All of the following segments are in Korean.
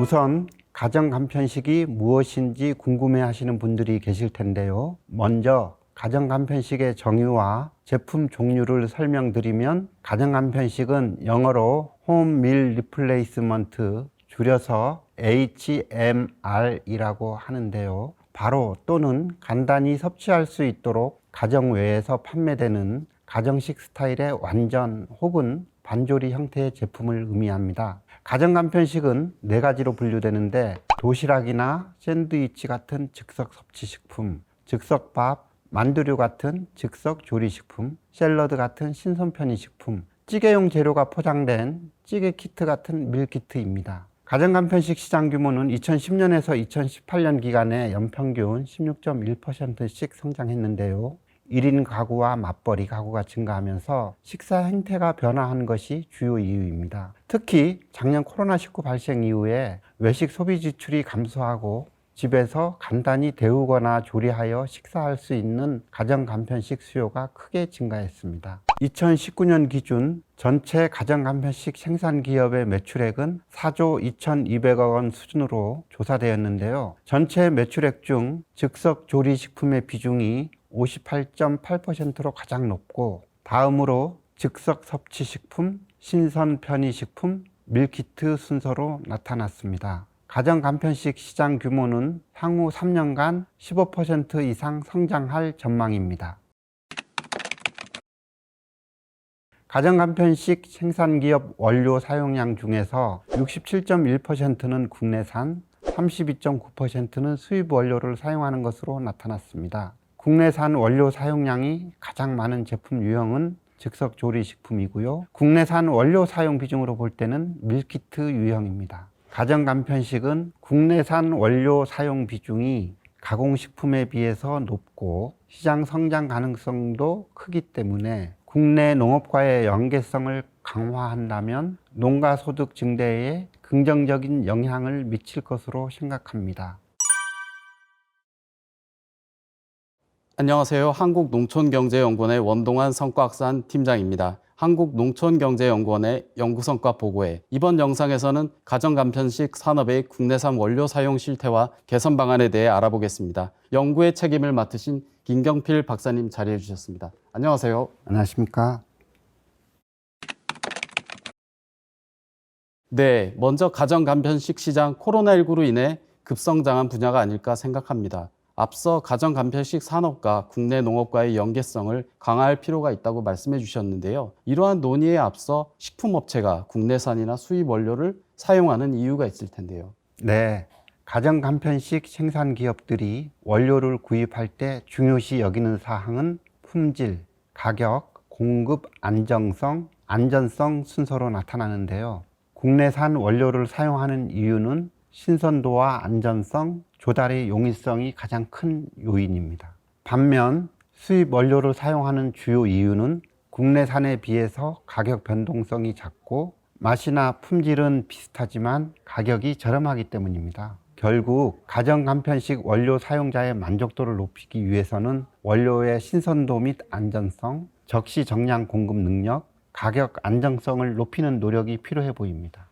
우선 가정 간편식이 무엇인지 궁금해 하시는 분들이 계실 텐데요. 먼저 가정 간편식의 정의와 제품 종류를 설명드리면 가정 간편식은 영어로 홈밀 리플레이스먼트 줄여서 HMR이라고 하는데요. 바로 또는 간단히 섭취할 수 있도록 가정 외에서 판매되는 가정식 스타일의 완전 혹은 반조리 형태의 제품을 의미합니다. 가정 간편식은 네 가지로 분류되는데 도시락이나 샌드위치 같은 즉석 섭취 식품, 즉석밥, 만두류 같은 즉석 조리식품, 샐러드 같은 신선 편의식품, 찌개용 재료가 포장된 찌개 키트 같은 밀키트입니다. 가정 간편식 시장 규모는 2010년에서 2018년 기간에 연평균 16.1%씩 성장했는데요. 1인 가구와 맞벌이 가구가 증가하면서 식사 행태가 변화한 것이 주요 이유입니다. 특히 작년 코로나19 발생 이후에 외식 소비 지출이 감소하고 집에서 간단히 데우거나 조리하여 식사할 수 있는 가정 간편식 수요가 크게 증가했습니다. 2019년 기준 전체 가정 간편식 생산 기업의 매출액은 4조 2,200억 원 수준으로 조사되었는데요. 전체 매출액 중 즉석 조리 식품의 비중이 58.8%로 가장 높고 다음으로 즉석 섭취 식품, 신선 편의 식품, 밀키트 순서로 나타났습니다. 가정 간편식 시장 규모는 향후 3년간 15% 이상 성장할 전망입니다. 가정 간편식 생산 기업 원료 사용량 중에서 67.1%는 국내산, 32.9%는 수입 원료를 사용하는 것으로 나타났습니다. 국내산 원료 사용량이 가장 많은 제품 유형은 즉석 조리 식품이고요. 국내산 원료 사용 비중으로 볼 때는 밀키트 유형입니다. 가정 간편식은 국내산 원료 사용 비중이 가공식품에 비해서 높고 시장 성장 가능성도 크기 때문에 국내 농업과의 연계성을 강화한다면 농가 소득 증대에 긍정적인 영향을 미칠 것으로 생각합니다. 안녕하세요. 한국농촌경제연구원의 원동환 성과학산 팀장입니다. 한국농촌경제연구원의 연구성과 보고에 이번 영상에서는 가정간편식 산업의 국내산 원료 사용 실태와 개선 방안에 대해 알아보겠습니다. 연구의 책임을 맡으신 김경필 박사님 자리해 주셨습니다. 안녕하세요. 안녕하십니까? 네, 먼저 가정간편식 시장 코로나19로 인해 급성장한 분야가 아닐까 생각합니다. 앞서 가정간편식 산업과 국내 농업과의 연계성을 강화할 필요가 있다고 말씀해 주셨는데요. 이러한 논의에 앞서 식품업체가 국내산이나 수입 원료를 사용하는 이유가 있을 텐데요. 네. 가정 간편식 생산 기업들이 원료를 구입할 때 중요시 여기는 사항은 품질, 가격, 공급 안정성, 안전성 순서로 나타나는데요. 국내산 원료를 사용하는 이유는 신선도와 안전성, 조달의 용이성이 가장 큰 요인입니다. 반면 수입 원료를 사용하는 주요 이유는 국내산에 비해서 가격 변동성이 작고 맛이나 품질은 비슷하지만 가격이 저렴하기 때문입니다. 결국 가정 간편식 원료 사용자의 만족도를 높이기 위해서는 원료의 신선도 및 안전성, 적시 정량 공급 능력, 가격 안정성을 높이는 노력이 필요해 보입니다.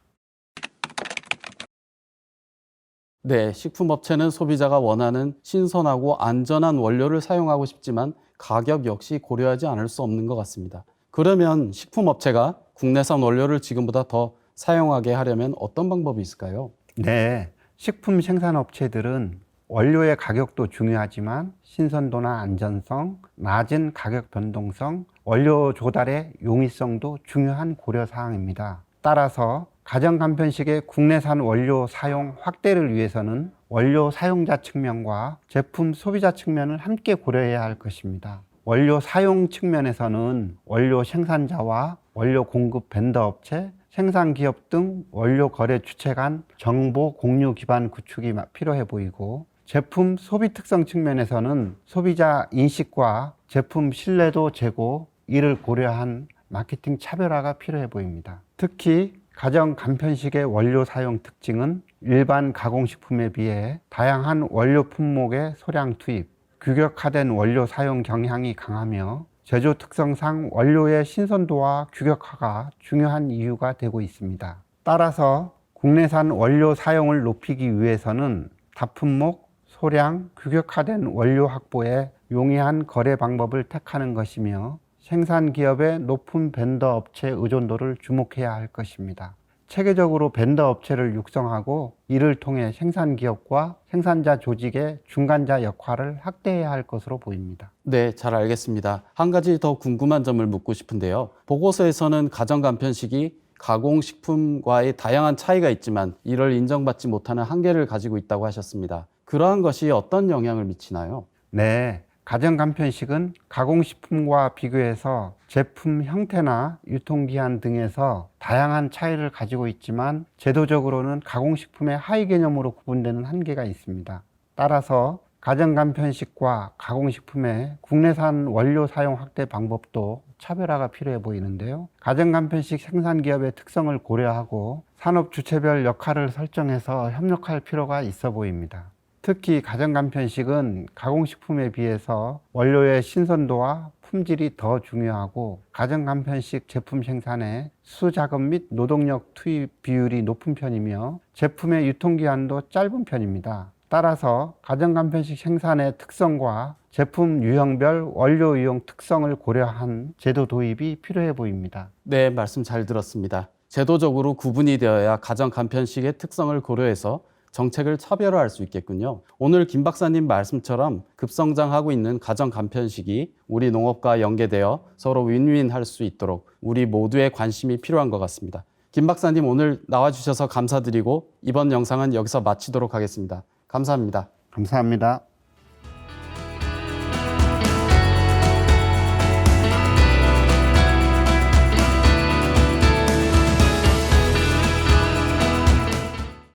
네, 식품업체는 소비자가 원하는 신선하고 안전한 원료를 사용하고 싶지만 가격 역시 고려하지 않을 수 없는 것 같습니다. 그러면 식품업체가 국내산 원료를 지금보다 더 사용하게 하려면 어떤 방법이 있을까요? 네, 식품 생산업체들은 원료의 가격도 중요하지만 신선도나 안전성, 낮은 가격 변동성, 원료 조달의 용이성도 중요한 고려 사항입니다. 따라서 가정 간편식의 국내산 원료 사용 확대를 위해서는 원료 사용자 측면과 제품 소비자 측면을 함께 고려해야 할 것입니다. 원료 사용 측면에서는 원료 생산자와 원료 공급 벤더 업체, 생산 기업 등 원료 거래 주체 간 정보 공유 기반 구축이 필요해 보이고 제품 소비 특성 측면에서는 소비자 인식과 제품 신뢰도 제고 이를 고려한 마케팅 차별화가 필요해 보입니다. 특히 가정 간편식의 원료 사용 특징은 일반 가공식품에 비해 다양한 원료 품목의 소량 투입, 규격화된 원료 사용 경향이 강하며 제조 특성상 원료의 신선도와 규격화가 중요한 이유가 되고 있습니다. 따라서 국내산 원료 사용을 높이기 위해서는 다품목, 소량, 규격화된 원료 확보에 용이한 거래 방법을 택하는 것이며 생산 기업의 높은 벤더 업체 의존도를 주목해야 할 것입니다. 체계적으로 벤더 업체를 육성하고 이를 통해 생산 기업과 생산자 조직의 중간자 역할을 확대해야 할 것으로 보입니다. 네, 잘 알겠습니다. 한 가지 더 궁금한 점을 묻고 싶은데요. 보고서에서는 가정 간편식이 가공식품과의 다양한 차이가 있지만 이를 인정받지 못하는 한계를 가지고 있다고 하셨습니다. 그러한 것이 어떤 영향을 미치나요? 네. 가정 간편식은 가공식품과 비교해서 제품 형태나 유통기한 등에서 다양한 차이를 가지고 있지만 제도적으로는 가공식품의 하위 개념으로 구분되는 한계가 있습니다. 따라서 가정 간편식과 가공식품의 국내산 원료 사용 확대 방법도 차별화가 필요해 보이는데요. 가정 간편식 생산 기업의 특성을 고려하고 산업 주체별 역할을 설정해서 협력할 필요가 있어 보입니다. 특히 가정 간편식은 가공식품에 비해서 원료의 신선도와 품질이 더 중요하고 가정 간편식 제품 생산에 수자금 및 노동력 투입 비율이 높은 편이며 제품의 유통기한도 짧은 편입니다. 따라서 가정 간편식 생산의 특성과 제품 유형별 원료 이용 특성을 고려한 제도 도입이 필요해 보입니다. 네, 말씀 잘 들었습니다. 제도적으로 구분이 되어야 가정 간편식의 특성을 고려해서 정책을 차별화할 수 있겠군요. 오늘 김 박사님 말씀처럼 급성장하고 있는 가정 간편식이 우리 농업과 연계되어 서로 윈윈 할 수 있도록 우리 모두의 관심이 필요한 것 같습니다. 김 박사님 오늘 나와주셔서 감사드리고 이번 영상은 여기서 마치도록 하겠습니다. 감사합니다. 감사합니다.